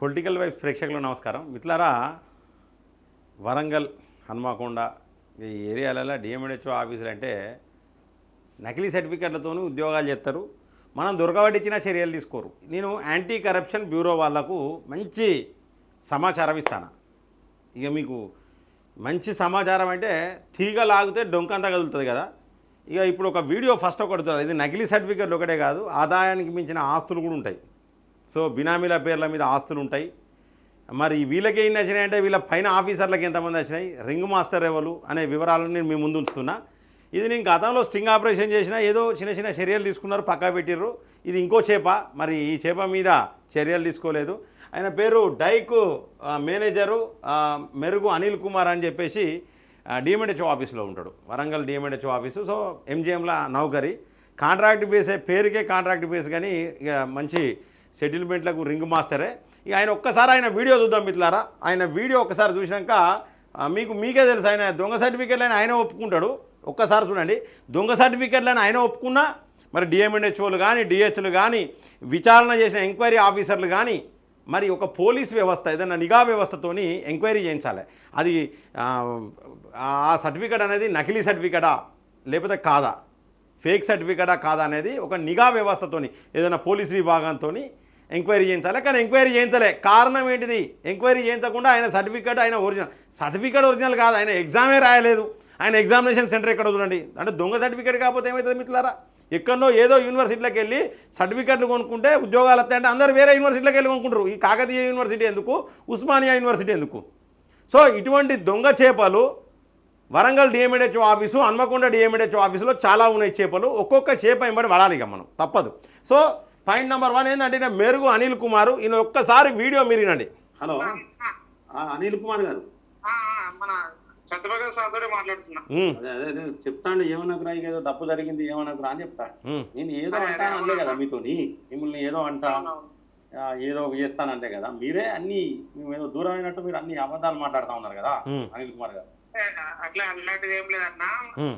Political wife ప్రేక్షకులు నమస్కారం. మిత్రులారా వరంగల్ హనుమకొండ ఈ ఏరియాలలో డిఎంఎడ్హెచ్ఓ ఆఫీసులు అంటే నకిలీ సర్టిఫికెట్లతోనూ ఉద్యోగాలు చేస్తారు. మనం దొరకబట్టించిన చర్యలు తీసుకోరు. నేను యాంటీ కరప్షన్ బ్యూరో వాళ్ళకు మంచి సమాచారం ఇస్తాను. ఇక మీకు మంచి సమాచారం అంటే తీగ లాగితే డొంకంతా కదులుతుంది కదా. ఇక ఇప్పుడు ఒక వీడియో ఫస్ట్ ఒకటి ఇది నకిలీ సర్టిఫికెట్లు ఒకటే కాదు ఆదాయానికి మించిన ఆస్తులు కూడా ఉంటాయి. సో బినామీల పేర్ల మీద ఆస్తులు ఉంటాయి. మరి వీళ్ళకి ఏం నచ్చినాయి అంటే వీళ్ళ పైన ఆఫీసర్లకు ఎంతమంది వచ్చినాయి రింగ్ మాస్టర్ ఎవరు? అనే వివరాలను నేను మీ ముందు ఉంచుతున్నా. ఇది నేను గతంలో స్టింగ్ ఆపరేషన్ చేసిన ఏదో చిన్న చిన్న చర్యలు తీసుకున్నారు పక్కా పెట్టిర్రు. ఇది ఇంకో చేప. మరి ఈ చేప మీద చర్యలు తీసుకోలేదు. ఆయన పేరు డైకు మేనేజరు మెరుగు అనిల్ కుమార్ అని చెప్పేసి డిఎంఎడ్హెచ్ఓ ఆఫీస్లో ఉంటాడు. Warangal DMHO office. సో ఎంజిఎంల నౌకరి. కాంట్రాక్ట్ బేస్ పేరుకే కాంట్రాక్ట్ బేస్ కానీ ఇక మంచి సెటిల్మెంట్లకు రింగ్ మాస్టరే. ఇక ఆయన ఒక్కసారి ఆయన వీడియో చూద్దాం మిత్రులారా. ఆయన వీడియో ఒకసారి చూసినాక మీకు మీకే తెలుసు ఆయన దొంగ సర్టిఫికెట్లు ఆయన ఆయన ఒప్పుకుంటాడు. ఒక్కసారి చూడండి. దొంగ సర్టిఫికెట్లు ఆయన ఆయన ఒప్పుకున్నా మరి డిఎంఎన్హెచ్ఓలు కానీ డిహెచ్లు కానీ విచారణ చేసిన ఎంక్వైరీ ఆఫీసర్లు కానీ మరి ఒక పోలీస్ వ్యవస్థ ఏదైనా నిఘా వ్యవస్థతోని ఎంక్వైరీ చేయించాలి. అది ఆ, ఆ సర్టిఫికెట్ అనేది నకిలీ సర్టిఫికెటా లేకపోతే కాదా? ఫేక్ సర్టిఫికెటా కాదా అనేది ఒక నిఘా వ్యవస్థతోని ఏదైనా పోలీస్ విభాగంతో ఎంక్వైరీ చేయించాలి. కానీ ఎంక్వైరీ చేయించలే. కారణం ఏంటిది? ఎంక్వైరీ చేయించకుండా ఆయన సర్టిఫికెట్ ఆయన ఒరిజినల్. సర్టిఫికెట్ ఒరిజినల్ కాదు. ఆయన ఎగ్జామే రాయలేదు. ఆయన ఎగ్జామినేషన్ సెంటర్ ఎక్కడ చూడండి అంటే దొంగ సర్టిఫికేట్ కాకపోతే ఏమవుతుంది మిత్రులారా? ఎక్కడో ఏదో యూనివర్సిటీలోకి వెళ్ళి సర్టిఫికెట్లు కొనుక్కుంటే ఉద్యోగాలు వస్తాయంటే అందరూ వేరే యూనివర్సిటీలకు వెళ్ళి కొనుక్కుంటారు. ఈ కాకతీయ యూనివర్సిటీ ఎందుకు? ఉస్మానియా యూనివర్సిటీ ఎందుకు? సో ఇటువంటి దొంగ చేపలు Warangal DMHO office Hanamkonda DMHO ఆఫీసులో చాలా ఉన్నాయి చేపలు. ఒక్కొక్క చేప వెంబడి వాడాలి ఇక మనం. తప్పదు. సో పాయింట్ నెంబర్ వన్ ఏంటంటే మెరుగు అనిల్ కుమారు. ఈయన ఒక్కసారి వీడియో మీరు వినండి. హలో. అనిల్ కుమార్ గారు. చెప్తాను ఏమనకు రా ఏదో తప్పు జరిగింది ఏమనకు రా అని చెప్తాను ఉమ్, నేను ఏదో అంటాను అనలే కదా మీతోని. మిమ్మల్ని ఏదో అంటా ఆ, ఏదో చేస్తానంటే కదా. మీరే అన్ని మేము ఏదో దూరం అయినట్టు మీరు అన్ని అబద్ధాలు మాట్లాడుతా ఉన్నారు కదా అనిల్ కుమార్ గారు. అట్లా అట్లాంటిది ఏం లేదన్నా.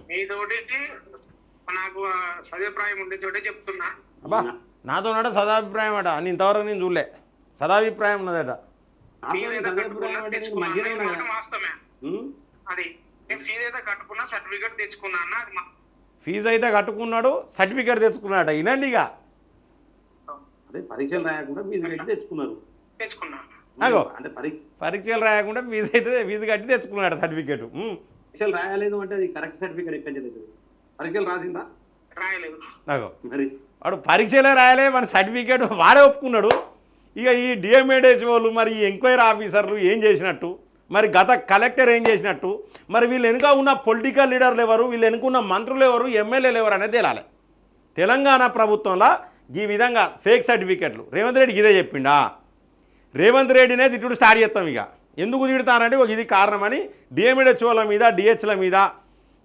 మీతోటి నాకు ఆ, సదుపాయం ఉండే చోటే చెప్తున్నా. నాతో నాట సదాభిప్రాయం అట. అని ఇంతవరకు నేను చూడలే. సదాభిప్రాయం ఉన్నదట. ఫీజు అయితే కట్టుకున్నాడు సర్టిఫికేట్ తెచ్చుకున్నాడట. వినండి ఇక. అదే పరీక్షలు రాయకుండా ఫీజు కట్టి తెచ్చుకున్నారు. అంటే పరీ- పరీక్షలు రాయకుండా ఫీజు అయితే ఫీజు కట్టి తెచ్చుకున్నాడు సర్టిఫికేట్. పరీక్షలు రాయలేదు అంటే అది కరెక్ట్ సర్టిఫికేట్ ఎక్కడి పరీక్షలు రాసిందా? రాయలేదు. అగో. మరి వాడు పరీక్షలే రాయలే మన సర్టిఫికేట్ వాడే ఒప్పుకున్నాడు. ఇక ఈ డిఎంఏడేజ్ వాళ్ళు మరి ఈ ఎంక్వైరీ ఆఫీసర్లు ఏం చేసినట్టు? మరి గత కలెక్టర్ ఏం చేసినట్టు? మరి వీళ్ళు వెనుక ఉన్న పొలిటికల్ లీడర్లు ఎవరు? వీళ్ళు వెనుకున్న మంత్రులు ఎవరు? ఎమ్మెల్యేలు ఎవరు అనేది తేలాలి. తెలంగాణ ప్రభుత్వంలో ఈ విధంగా ఫేక్ సర్టిఫికెట్లు. రేవంత్ రెడ్డికి ఇదే చెప్పిండా? రేవంత్ రెడ్డినే తిట్టుడు స్టార్ట్ చేస్తాం ఇక. ఎందుకు తిడతానంటే ఒక ఇది కారణమని డిఎంఏడెచ్ఓల మీద డిహెచ్ల మీద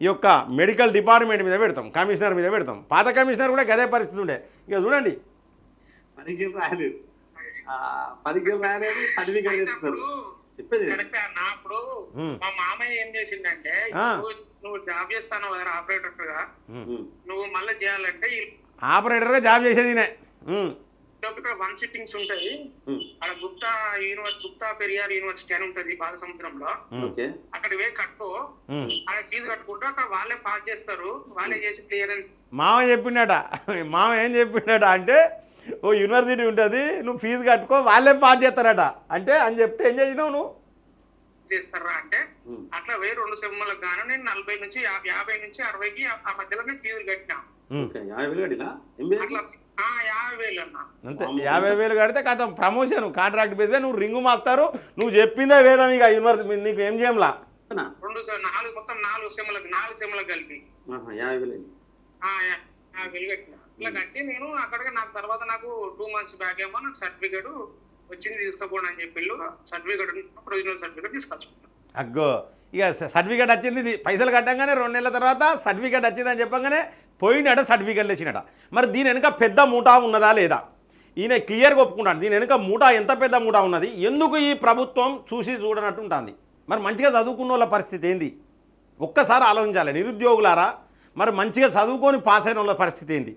ఈ యొక్క మెడికల్ డిపార్ట్మెంట్ మీద పెడతాం కమిషనర్ మీద పెడతాం. పాత కమిషనర్ కూడా గదే పరిస్థితి ఉండే. ఇక చూడండి. పరీక్షలు రాయలేదు. ఆ, పరీక్షలు రాయలేదు సర్టిఫికేట్ అప్పుడు చెప్పేది అప్పుడు. మా మామయ్య ఏం చేసిండంటే. నువ్వు జాబ్ చేస్తాను కదా ఆపరేటర్గా. నువ్వు మళ్ళీ చేయాలంటే ఈ ఆపరేటర్గా జాబ్ చేసేది ఇక్కడ వన్ సిట్టింగ్స్ ఉంటాయి. ఉమ్. అక్కడ గుప్తా యూనివర్సిటీ గుప్తా పెరియార్ యూనివర్సిటీ అని ఉంటుంది బాల సముద్రంలో. ఓకే. అక్కడ వే కట్టుకో. ఉమ్. అక్కడ ఫీజు కట్టుకుంటూ అక్కడ వాళ్ళే పాస్ చేస్తారు. వాళ్ళే చేసి క్లియర్ అని. మామ చెప్పిండట? మామ ఏం చెప్పిండట అంటే ఓ యూనివర్సిటీ ఉంటుంది నువ్వు ఫీజు కట్టుకో వాళ్ళే పాస్ చేస్తారట. అంటే అని చెప్తే ఏం చేసినావు నువ్వు? చేస్తారా అంటే. అట్లా వే రెండు సెమ్మలకు గాను నేను నలభై నుంచి యాభై నుంచి అరవైకి ఆ- ఆ మధ్యలో నేను ఫీజులు కట్టినా? అట్లా అంతే. యాభై వేలు కడితే కథం ప్రమోషన్ కాంట్రాక్ట్ బేస్ నువ్వు రింగు మాస్తారు నువ్వు చెప్పిందే వేదం ఇక యూనివర్సిటీ నీకు ఏం చేయంలా రెండు నాలుగు మొత్తం నాలుగు సెమ్మలకు నాలుగు సెమ్మలకు కలిపి. యాభై వేలు ఇట్లా కట్టి నేను అక్కడికి నాకు తర్వాత నాకు టూ మంత్స్ బ్యాక్ ఏమో నాకు సర్టిఫికేట్ వచ్చింది తీసుకోపోండి అని చెప్పి సర్టిఫికేట్ ప్రొవిజనల్ సర్టిఫికేట్ తీసుకొచ్చుకున్నాను అగ్గో ఇక సర్టిఫికేట్ వచ్చింది ఇది పైసలు కట్టంగానే రెండు నెలల తర్వాత సర్టిఫికేట్ వచ్చిందని చెప్పంగానే పోయినట సర్టిఫికెట్లు తెచ్చినట మరి దీని వెనుక పెద్ద మూటా ఉన్నదా లేదా? ఈయన క్లియర్గా ఒప్పుకుంటాను దీని వెనుక మూటా ఎంత పెద్ద మూటా ఉన్నది? ఎందుకు ఈ ప్రభుత్వం చూసి చూడనట్టు ఉంటుంది? మరి మంచిగా చదువుకున్న వాళ్ళ పరిస్థితి ఏంది? ఒక్కసారి ఆలోచించాలి. నిరుద్యోగులారా మరి మంచిగా చదువుకొని పాస్ అయిన వాళ్ళ పరిస్థితి ఏంది?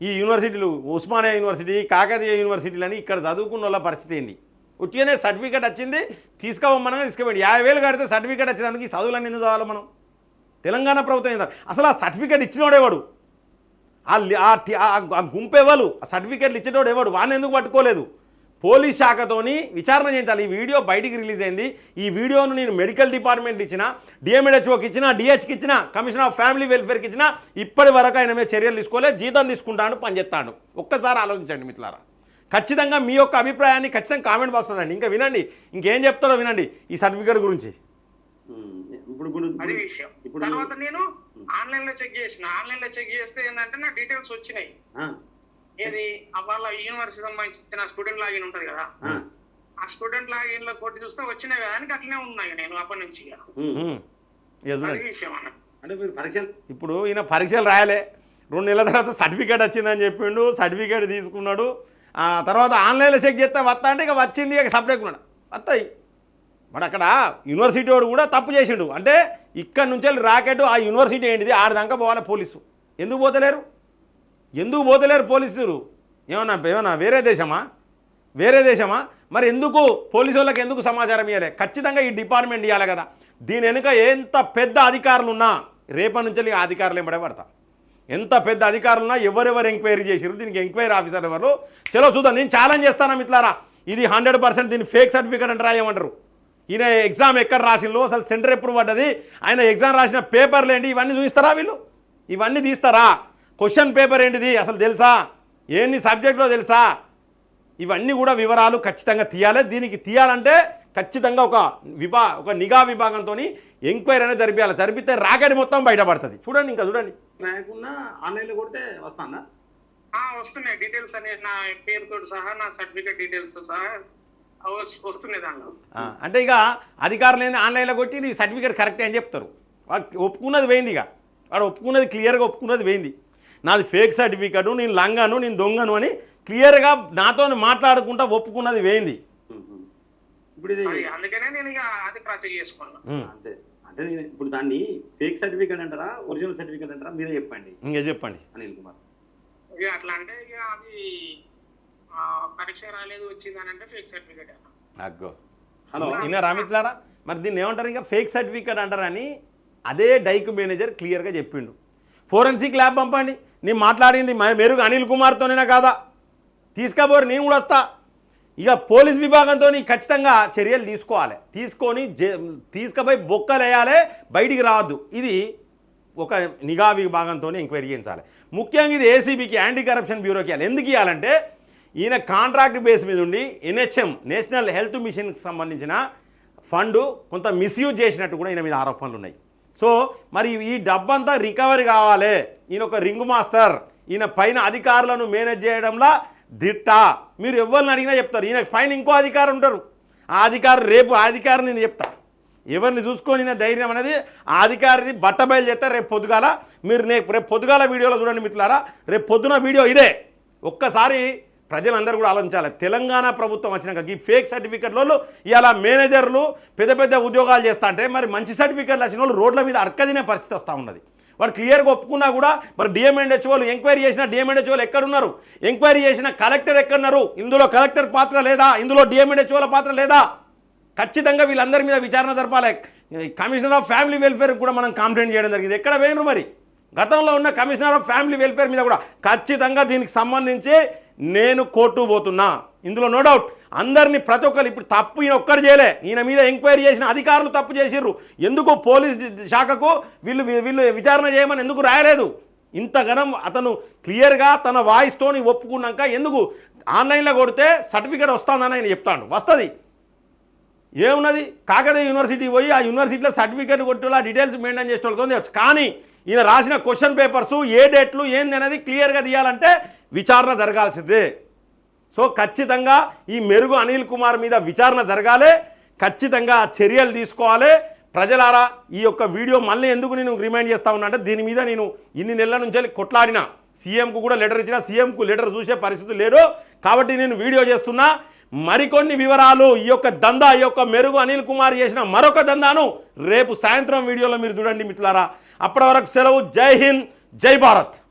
ఈ యూనివర్సిటీలు ఉస్మానియా యూనివర్సిటీ కాకతీయ యూనివర్సిటీలని ఇక్కడ చదువుకున్న వాళ్ళ పరిస్థితి ఏంటి ఉట్టిగానే సర్టిఫికేట్ వచ్చింది తీసుకోమనగా తీసుకోవండి యాభై వేలు కడితే సర్టిఫికేట్ వచ్చేదానికి చదువులన్నీ ఎందుకు చదవాలి మనం? తెలంగాణ ప్రభుత్వం ఏంటంటే అసలు ఆ సర్టిఫికేట్ ఇచ్చినోడేవాడు ఆ గుంపేవాళ్ళు ఆ సర్టిఫికేట్లు ఇచ్చేటోడు ఎవడు? వాడిని ఎందుకు పట్టుకోలేదు? పోలీస్ శాఖతోని విచారణ చేయించాలి. ఈ వీడియో బయటికి రిలీజ్ అయింది. ఈ వీడియోను నేను మెడికల్ డిపార్ట్మెంట్ ఇచ్చిన డిఎంఎడ్హెచ్ఓకి ఇచ్చిన డిహెచ్కి ఇచ్చిన కమిషనర్ ఆఫ్ ఫ్యామిలీ వెల్ఫేర్కి ఇచ్చిన ఇప్పటి వరకు ఆయన మీద చర్యలు తీసుకోలేదు జీతం తీసుకుంటాను పనిచేస్తాడు ఒక్కసారి ఆలోచించండి మిత్రులారా. ఖచ్చితంగా మీ యొక్క అభిప్రాయాన్ని ఖచ్చితంగా కామెంట్ బాక్స్లో రండి ఇంకా వినండి. ఇంకేం చెప్తారో వినండి ఈ సర్టిఫికేట్ గురించి. ఇప్పుడు ఇప్పుడు అది విషయం. ఇప్పుడు తర్వాత నేను ఆన్లైన్లో చెక్ చేసిన. ఆన్లైన్లో చెక్ చేస్తే ఏంటంటే నా డీటెయిల్స్ వచ్చినాయి. ఆ, ఏది? వాళ్ళ యూనివర్సిటీ సంబంధించిన స్టూడెంట్ లాగిన్ ఉంటది కదా. ఆ, స్టూడెంట్ లాగిన్లో కొట్టి చూస్తే వచ్చినాయి కదా అని అట్లనే ఉన్నాయి నేను అప్పటి నుంచి ఇప్పుడు ఈయన పరీక్షలు రాయలే. రెండు నెలల తర్వాత సర్టిఫికేట్ వచ్చిందని చెప్పిండు సర్టిఫికేట్ తీసుకున్నాడు. ఆ తర్వాత ఆన్లైన్లో చెక్ చేస్తే వస్తా అంటే ఇక వచ్చింది ఇక సప్లై ఉన్నాడు వస్తాయి. మరి అక్కడ యూనివర్సిటీ వాడు కూడా తప్పు చేసిండు. అంటే ఇక్కడ నుంచి వెళ్ళి రాకెట్ ఆ యూనివర్సిటీ ఏంటిది? ఆడదాకా పోవాలి పోలీసు. ఎందుకు పోతలేరు? ఎందుకు పోతలేరు పోలీసులు? ఏమన్నా ఏమన్నా వేరే దేశమా? వేరే దేశమా? మరి ఎందుకు పోలీసు వాళ్ళకి ఎందుకు సమాచారం ఇవ్వాలి ఖచ్చితంగా ఈ డిపార్ట్మెంట్ ఇవ్వాలి కదా. దీని వెనుక ఎంత పెద్ద అధికారులు ఉన్నా రేపటి నుంచి ఆ అధికారులు ఎంబడే పడతా. ఎంత పెద్ద అధికారులు ఉన్నా ఎవరెవరు ఎంక్వైరీ చేసారు దీనికి ఎంక్వైరీ ఆఫీసర్ ఎవరు? చలో చూద్దాం నేను ఛాలెంజ్ చేస్తాను మిత్రులారా? ఇది హండ్రెడ్ పర్సెంట్ దీన్ని ఫేక్ సర్టిఫికేట్ అంటారా ఏమంటారు? ఈయన ఎగ్జామ్ ఎక్కడ రాసిందో అసలు సెంటర్ ఎప్పుడు పడ్డది ఆయన ఎగ్జామ్ రాసిన పేపర్లు ఏంటి ఇవన్నీ చూపిస్తారా వీళ్ళు? ఇవన్నీ తీస్తారా? క్వశ్చన్ పేపర్ ఏంటిది అసలు తెలుసా? ఏంటి సబ్జెక్ట్లో తెలుసా? ఇవన్నీ కూడా వివరాలు ఖచ్చితంగా తీయాలి. దీనికి తీయాలంటే ఖచ్చితంగా ఒక విభా ఒక నిఘా విభాగంతో ఎంక్వైరీ అనేది జరిపించాలి జరిపితే రాకెట్ మొత్తం బయటపడుతుంది. చూడండి ఇంకా చూడండి. ఆన్లైన్లో కొడితే వస్తుందా? ఆ వస్తున్నాయి. డీటెయిల్స్ అనే నా పేరుతో సహా నా సర్టిఫికేట్ డీటెయిల్స్ సహా అవి వస్- వస్తున్నాయి దానిలో. ఆ, అంటే ఇక అధికారులు ఏంది ఆన్లైన్లో కొట్టి ఇది సర్టిఫికేట్ కరెక్టే అని చెప్తారు. వాడు ఒప్పుకున్నది పోయింది ఇక. వాడు ఒప్పుకున్నది క్లియర్గా ఒప్పుకున్నది పోయింది. నాది ఫేక్ సర్టిఫికేట్ నేను లంగాను నేను దొంగను అని క్లియర్గా నాతో మాట్లాడుకుంటా ఒప్పుకున్నది. ఇప్పుడు అది అందుకనే నేను ఇక అది ప్రాజెక్ట్ చేసుకున్నాను ఉమ్, అంతే. అంటే నేను ఇప్పుడు దాన్ని ఫేక్ సర్టిఫికేట్ అంటారా ఒరిజినల్ సర్టిఫికేట్ అంటారా మీరే చెప్పండి. ఇంకా చెప్పండి. అనిల్ కుమార్. అట్లా అంటే ఇక అది పరీక్ష రాలేదు వచ్చింది అని అంటే ఫేక్ సర్టిఫికేట్ అగ్గో. హలో. ఇన్న రామిట్లారా మరి దీన్ని ఏమంటారు? ఇక ఫేక్ సర్టిఫికేట్ అంటారని అదే డైక్ మేనేజర్ క్లియర్గా చెప్పిండు. ఫోరెన్సిక్ ల్యాబ్ పంపండి. నేను మాట్లాడింది మ- మెరుగు అనిల్ కుమార్తోనేనా కాదా? తీసుకపోరు నేను కూడా వస్తా. ఇక పోలీస్ విభాగంతో ఖచ్చితంగా చర్యలు తీసుకోవాలి. తీసుకొని జే- తీసుకుపోయి బొక్కలు వేయాలి బయటికి రావద్దు. ఇది ఒక నిఘా విభాగంతో ఎంక్వైరీ చేయించాలి. ముఖ్యంగా ఇది ఏసీబీకి యాంటీ కరప్షన్ బ్యూరోకి ఇవ్వాలి. ఎందుకు ఇవ్వాలంటే ఈయన కాంట్రాక్ట్ బేస్ మీద ఉండి ఎన్హెచ్ఎం నేషనల్ హెల్త్ మిషన్కి సంబంధించిన ఫండ్ కొంత మిస్యూజ్ చేసినట్టు కూడా ఈయన మీద ఆరోపణలు ఉన్నాయి. సో మరి ఈ డబ్బంతా రికవరీ కావాలి. ఈయన ఒక రింగ్ మాస్టర్. ఈయన పైన అధికారులను మేనేజ్ చేయడంలో దిట్ట. మీరు ఎవరిని అడిగినా చెప్తారు. ఈయన పైన ఇంకో అధికారు ఉంటారు. ఆ అధికారి రేపు ఆ అధికారి నేను చెప్తా. ఎవరిని చూసుకొని ధైర్యం అనేది ఆ అధికారిది బట్ట బయలు చేస్తే. రేపు పొద్దుగాల మీరు రేపు పొద్దుగాల వీడియోలో చూడండి మిత్రులారా. రేపు పొద్దున వీడియో ఇదే. ఒక్కసారి ప్రజలందరూ కూడా ఆలోచించాలి. తెలంగాణ ప్రభుత్వం వచ్చినాక ఈ ఫేక్ సర్టిఫికెట్లలో ఇవాళ మేనేజర్లు పెద్ద పెద్ద ఉద్యోగాలు చేస్తా అంటే మరి మంచి సర్టిఫికెట్లు వచ్చిన వాళ్ళు రోడ్ల మీద అడకదినే పరిస్థితి వస్తూ ఉన్నది. వాడు క్లియర్గా ఒప్పుకున్నా కూడా మరి వాళ్ళు ఎంక్వైరీ చేసిన డిఎంఎండ్హెచ్ఓలు ఎక్కడున్నారు? ఎంక్వైరీ చేసిన కలెక్టర్ ఎక్కడున్నారు? ఇందులో కలెక్టర్ పాత్ర లేదా? ఇందులో డిఎంఎండ్హెచ్ఓల పాత్ర లేదా? ఖచ్చితంగా వీళ్ళందరి మీద విచారణ జరపాలి. కమిషనర్ ఆఫ్ ఫ్యామిలీ వెల్ఫేర్ కూడా మనం కంప్లైంట్ చేయడం జరిగింది. ఎక్కడ వేయరు మరి? గతంలో ఉన్న కమిషనర్ ఆఫ్ ఫ్యామిలీ వెల్ఫేర్ మీద కూడా ఖచ్చితంగా దీనికి సంబంధించి నేను కోర్టు పోతున్నా. ఇందులో నో డౌట్ అందరినీ ప్రతి ఒక్కరు ఇప్పుడు తప్పు ఈయన ఒక్కడు చేయలే. ఈయన మీద ఎంక్వైరీ చేసిన అధికారులు తప్పు చేసిర్రు. ఎందుకు పోలీస్ శాఖకు వీళ్ళు వీళ్ళు విచారణ చేయమని ఎందుకు రాయలేదు? ఇంతగనం అతను క్లియర్గా తన వాయిస్తోని ఒప్పుకున్నాక ఎందుకు ఆన్లైన్లో కొడితే సర్టిఫికేట్ వస్తుందని ఆయన చెప్తాడు. వస్తుంది. ఏమున్నది? కాకతీయ యూనివర్సిటీ పోయి ఆ యూనివర్సిటీలో సర్టిఫికేట్ కొట్టేలా డీటెయిల్స్ మెయింటైన్ చేసేవాళ్ళతో కానీ ఈయన రాసిన క్వశ్చన్ పేపర్స్ ఏ డేట్లు ఏంది అనేది క్లియర్గా తీయాలంటే విచారణ జరగాల్సిందే. సో ఖచ్చితంగా ఈ మెరుగు అనిల్ కుమార్ మీద విచారణ జరగాలి ఖచ్చితంగా చర్యలు తీసుకోవాలి. ప్రజలారా ఈ యొక్క వీడియో మళ్ళీ ఎందుకు నేను రిమైండ్ చేస్తా ఉన్నా అంటే దీని మీద నేను ఇన్ని నెలల నుంచి వెళ్ళి కొట్లాడిన. సీఎంకు కూడా లెటర్ ఇచ్చిన సీఎంకు లెటర్ చూసే పరిస్థితి లేదు. కాబట్టి నేను వీడియో చేస్తున్నా. మరికొన్ని వివరాలు ఈ యొక్క దందా ఈ యొక్క మెరుగు అనిల్ కుమార్ చేసిన మరొక దందాను రేపు సాయంత్రం వీడియోలో మీరు చూడండి మిత్రులారా. అప్పటి వరకు సెలవు. జై హింద్ జై భారత్.